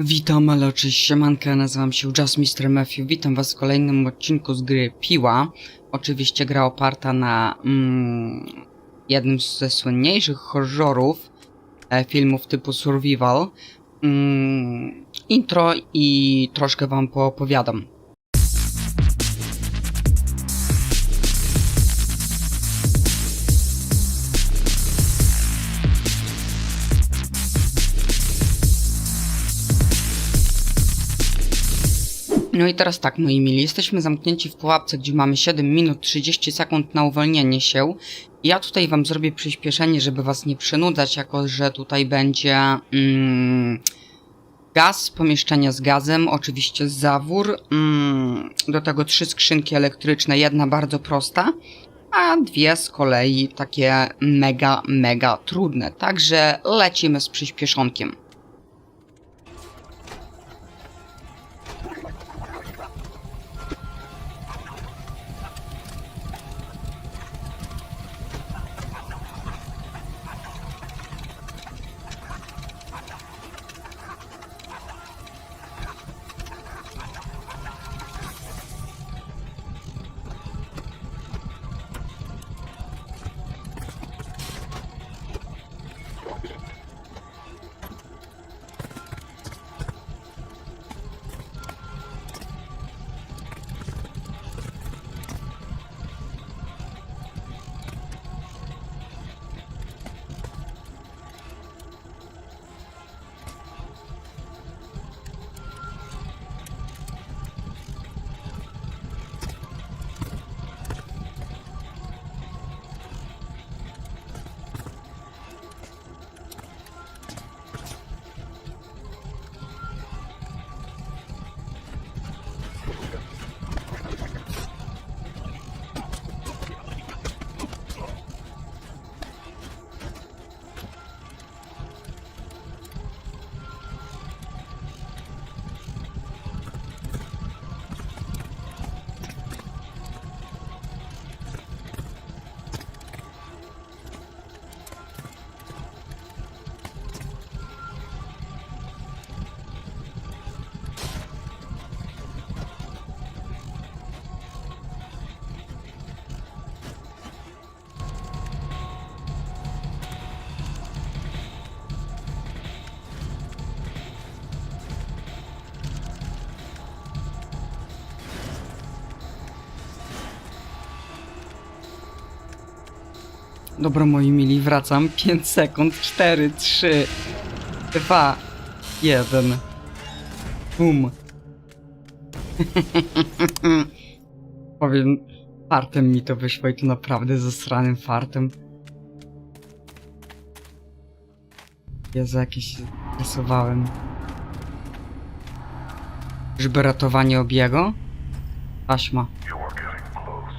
Witam, ale oczywiście siemanka, nazywam się Just Mr. Matthew, witam was w kolejnym odcinku z gry Piła. Oczywiście gra oparta na mm, jednym ze słynniejszych horrorów, e, filmów typu Survival. Mm, intro i troszkę wam poopowiadam. No i teraz tak, moi mili, jesteśmy zamknięci w pułapce, gdzie mamy 7 minut 30 sekund na uwolnienie się. Ja tutaj wam zrobię przyspieszenie, żeby was nie przynudzać, jako że tutaj będzie mm, gaz, pomieszczenie z gazem, oczywiście zawór, mm, do tego trzy skrzynki elektryczne, jedna bardzo prosta, a dwie z kolei takie mega, mega trudne. Także lecimy z przyspieszonkiem. Dobra, moi mili, wracam. 5 sekund. 4, 3, 2, 1. Bum. Powiem, fartem mi to wyszło i to naprawdę zasranym fartem. Jezu, jakieś rysowałem. Żeby ratowanie obiegu? Taśma. You are getting close.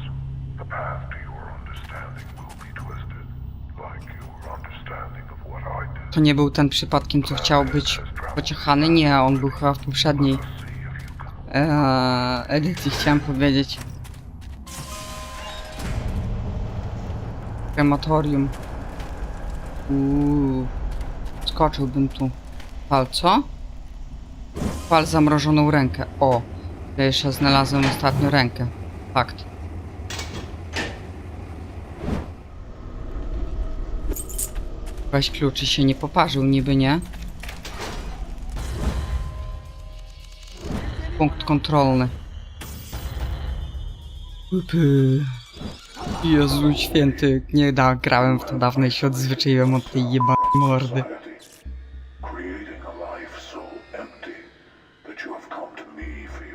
The path to your understanding will be twisted, like your understanding of what I did. To nie był ten przypadkiem, co chciał być pociechany? Nie, on był chyba w poprzedniej eee, edycji, chciałem powiedzieć. Krematorium. Uuu. Skoczyłbym tu. Pal, co? Pal zamrożoną rękę. O. Ja jeszcze znalazłem ostatnio rękę. Fakt. Weź kluczy się nie poparzył, niby nie. Punkt kontrolny. Upy. Jezu święty, nie da, grałem w to dawno i się odzwyczaiłem od tej jebanej mordy.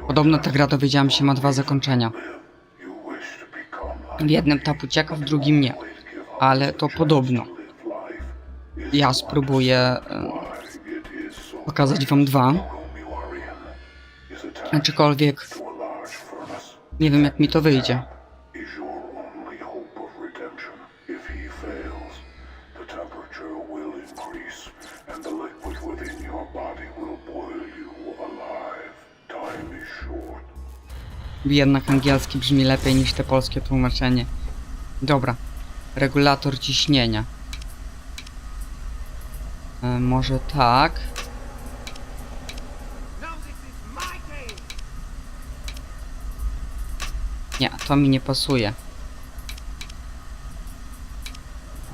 Podobno ta gra dowiedziałem się ma dwa zakończenia. W jednym tap ucieka, w drugim nie. Ale to podobno. Ja spróbuję e, pokazać wam dwa. Aczkolwiek nie wiem jak mi to wyjdzie. Jednak angielski brzmi lepiej niż te polskie tłumaczenie. Dobra. Regulator ciśnienia. E, może tak. Nie, to mi nie pasuje.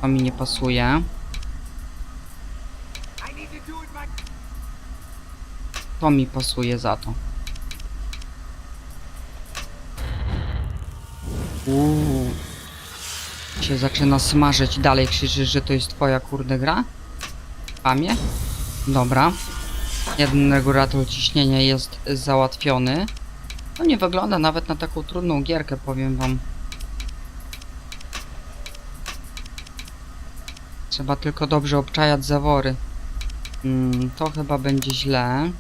To mi nie pasuje. To mi pasuje za to. Uuu. Się zaczyna smażyć dalej, krzyczysz, że to jest twoja kurde gra? Pamie? Dobra. Jeden regulator ciśnienia jest załatwiony. To nie wygląda nawet na taką trudną gierkę, powiem wam. Trzeba tylko dobrze obczajać zawory. Mm, to chyba będzie źle.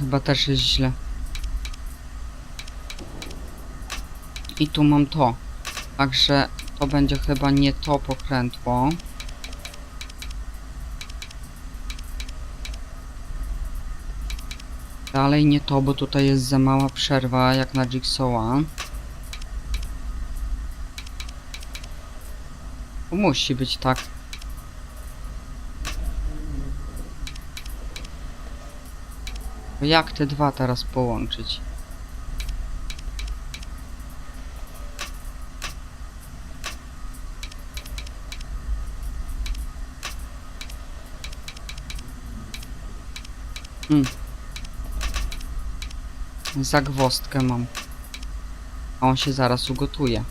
Chyba też jest źle. I tu mam to. Także to będzie chyba nie to pokrętło. Dalej nie to, bo tutaj jest za mała przerwa, jak na Jigsawa. Musi być tak. Jak te dwa teraz połączyć? Hmm. Zagwozdkę mam. A on się zaraz ugotuje.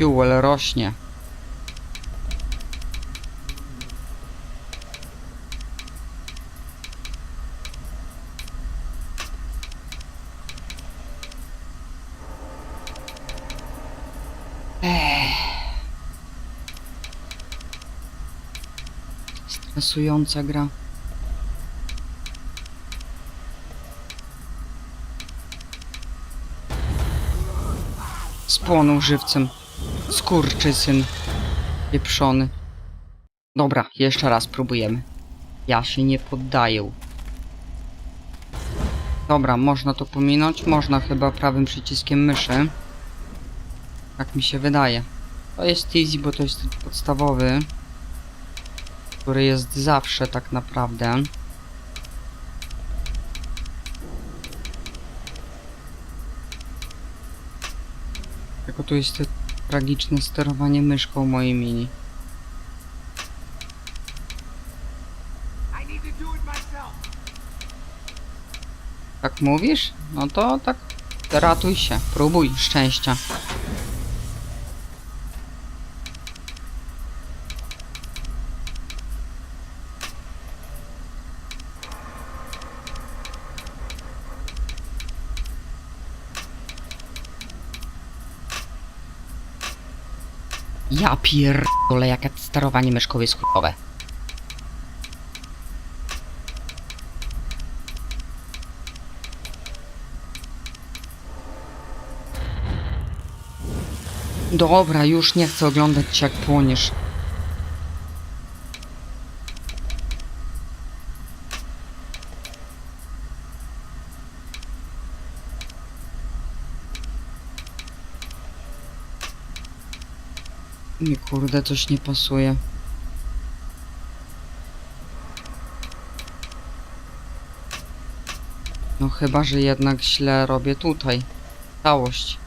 Fuel rośnie. Stresująca gra. Spłonął żywcem. Skurczysyn. Pieprzony. Dobra, jeszcze raz próbujemy. Ja się nie poddaję. Dobra, można to pominąć. Można chyba prawym przyciskiem myszy. Tak mi się wydaje. To jest easy, bo to jest podstawowy który jest zawsze tak naprawdę. Tylko tu jest tragiczne sterowanie myszką mojej mini. Tak mówisz? No to tak ratuj się, próbuj szczęścia. Ja pierdolę, jakie sterowanie myszką jest chujowe. Dobra, już nie chcę oglądać jak płoniesz. Mi kurde, coś nie pasuje. No chyba, że jednak źle robię tutaj. Całość.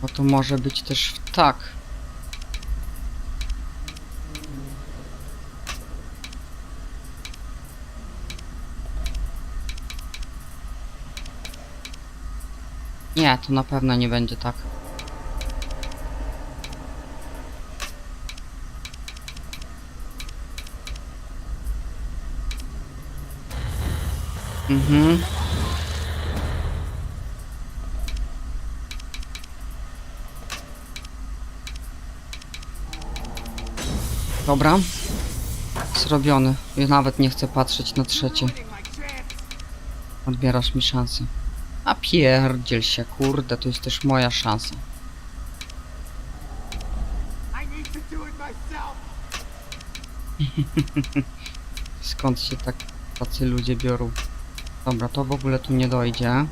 Bo to może być też tak. Nie, to na pewno nie będzie tak. Mhm. Dobra. Zrobiony. Ja nawet nie chcę patrzeć na trzecie. Odbierasz mi szansę. A pierdziel się, kurde, to jest też moja szansa. Skąd się tak tacy ludzie biorą? Dobra, to w ogóle tu nie dojdzie.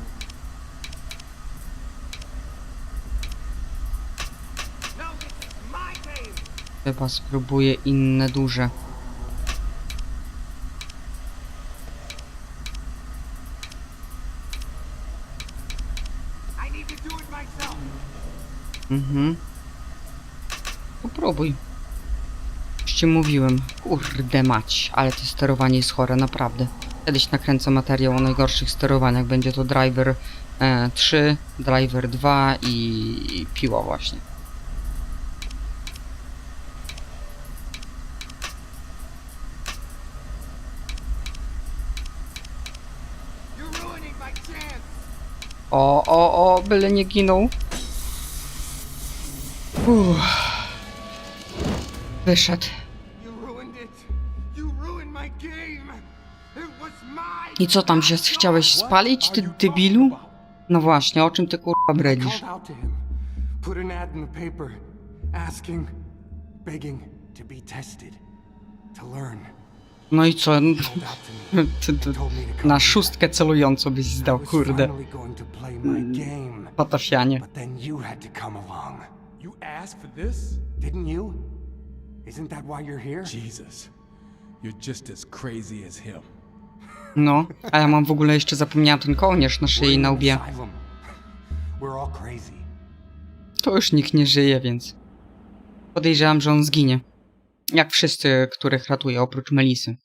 Chyba spróbuję inne duże. I need to do it myself. Mhm. Popróbuj. Mówiłem. Kurde mać, ale to sterowanie jest chore, naprawdę. Kiedyś nakręcę materiał o najgorszych sterowaniach. Będzie to Driver e, 3, Driver 2 i piła właśnie. O, o, o, byle nie ginął. Uff. Wyszedł. You ruined it. You ruined my game. It was mine. I co tam się chciałeś spalić, ty debilu? No właśnie, o czym ty kurwa bredzisz? called out to him, put an ad in the paper, asking, begging to be tested, to learn. No i co? Na szóstkę celującą byś zdał, kurde. game, Patafianie. You asked for this? didn't you? Isn't that why you're here? Jesus, you're just as crazy as him. No, a ja mam w ogóle jeszcze zapomniałem ten kołnierz na szyi i na łbie. asylum. We're all crazy. To już nikt nie żyje, więc... Podejrzewam, że on zginie. Jak wszyscy, których ratuje, oprócz Melisy.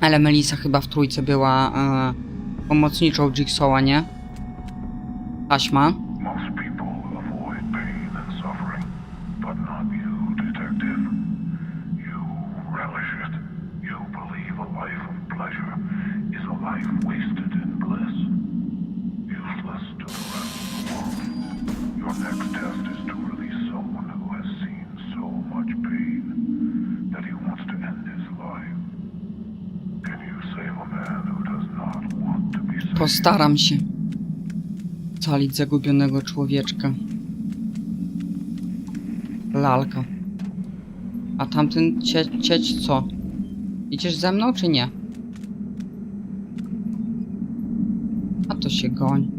Ale Melisa chyba w trójce była e, pomocniczą Jigsawa, nie? Taśma. Most people avoid pain and suffering, but not you, detective. You relish it. You believe a life of pleasure is a Postaram się. Calić zagubionego człowieczka. Lalka. A tamten cie, cieć co? Idziesz ze mną czy nie? A to się goń.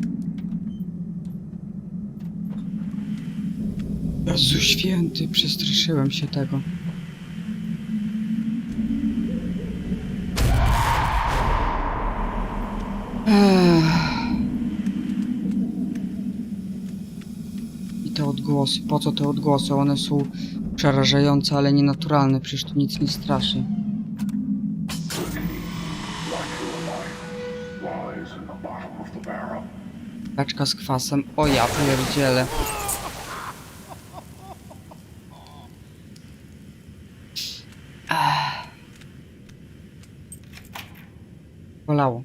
Jezu święty, przestraszyłem się tego. I te odgłosy, po co te odgłosy? One są przerażające, ale nienaturalne, przecież tu nic nie straszy. Beczka z kwasem, o ja pierdzielę. Bolało.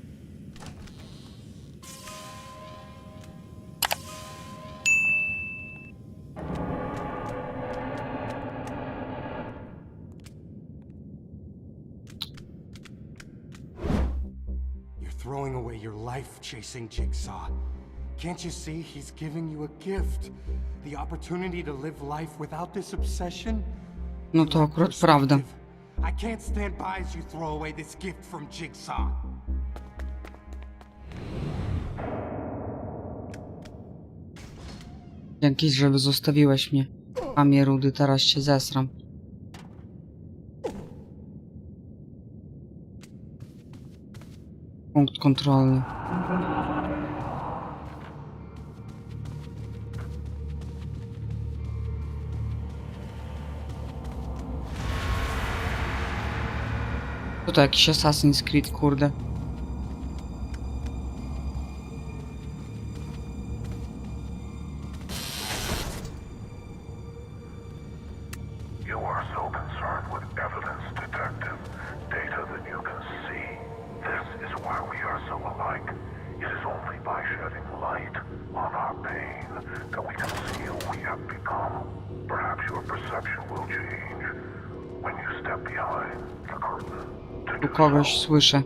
Throwing away your life chasing Jigsaw. Can't you see he's giving you a gift? The opportunity to live life without this obsession? No to akurat prawda. I can't stand by as you throw away this gift from Jigsaw. Dzięki, że zostawiłeś mnie. A mnie rudy, teraz się zesram. Punkt kontrolny. We have become. Perhaps your perception will change when you step behind the curtain. Tu kogoś słyszę.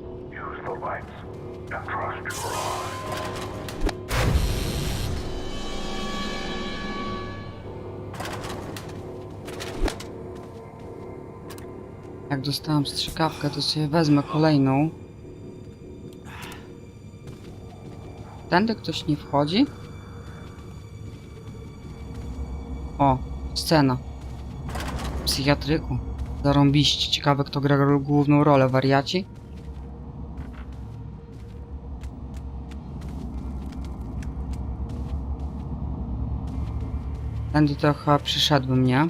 Jak dostałam strzykawkę, to sobie wezmę kolejną. Tędy ktoś nie wchodzi? O, scena. Psychiatryku. Zarąbiście. Ciekawe, kto gra główną rolę. Wariaci? Tędy chyba przyszedłbym, nie?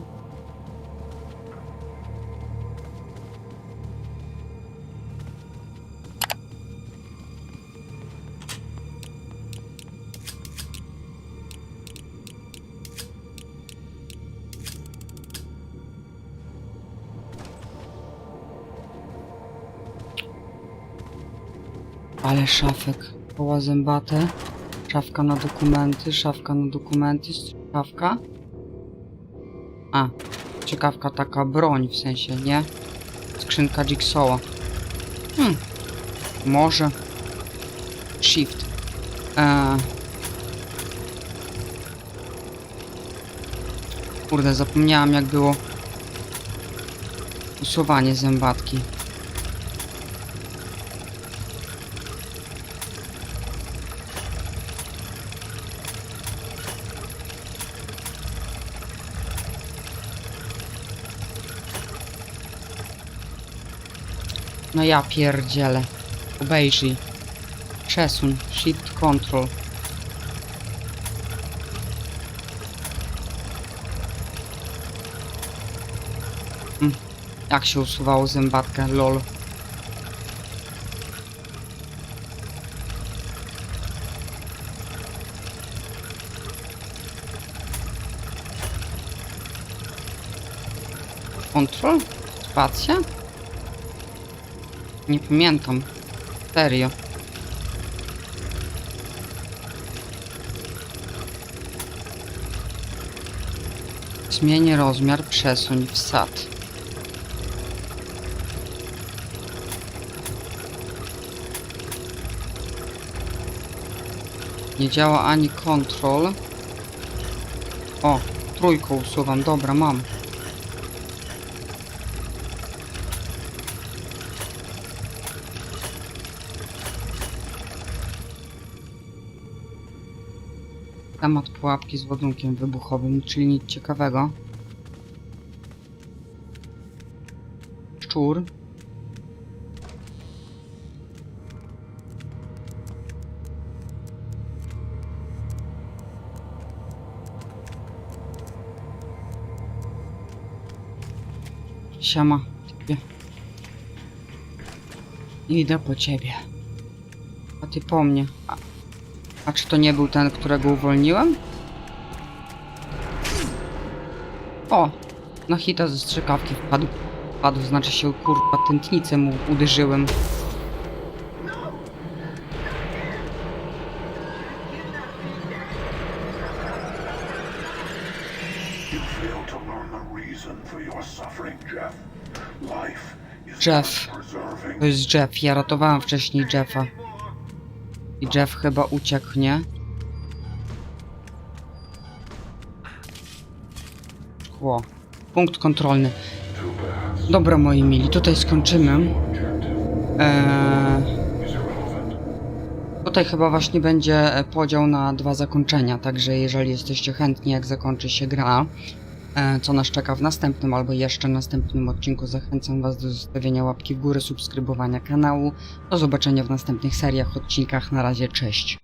Ale szafek. Koła zębate. Szafka na dokumenty, szafka na dokumenty, szafka. A, ciekawka taka broń, w sensie, nie? Skrzynka Jigsawa. Hmm. Może. Shift. Eee. Kurde, zapomniałam jak było usuwanie zębatki. No ja pierdzielę. Obejrzyj. Przesuń. Shift control. Hmm. Jak się usuwało zębatkę? Lol. Control? Spacja? Nie pamiętam. Serio. Zmienię rozmiar, przesuń, wsad. Nie działa ani control. O, trójką usuwam, dobra, mam. Temat pułapki z ładunkiem wybuchowym, czyli nic ciekawego. Szczur. Typie. Idę po ciebie. A ty po mnie. A, a czy to nie był ten, którego uwolniłem? O! Na hita ze strzykawki wpadł. Wpadł, znaczy się kurwa tętnicę mu uderzyłem. Jeff. To jest Jeff, ja ratowałem wcześniej Jeffa. I Jeff chyba uciekł, nie? Punkt kontrolny. Dobra, moi mili, tutaj skończymy. Eee, tutaj chyba właśnie będzie podział na dwa zakończenia, także jeżeli jesteście chętni, jak zakończy się gra, co nas czeka w następnym albo jeszcze następnym odcinku, zachęcam Was do zostawienia łapki w górę, subskrybowania kanału. Do zobaczenia w następnych seriach, odcinkach. Na razie, cześć.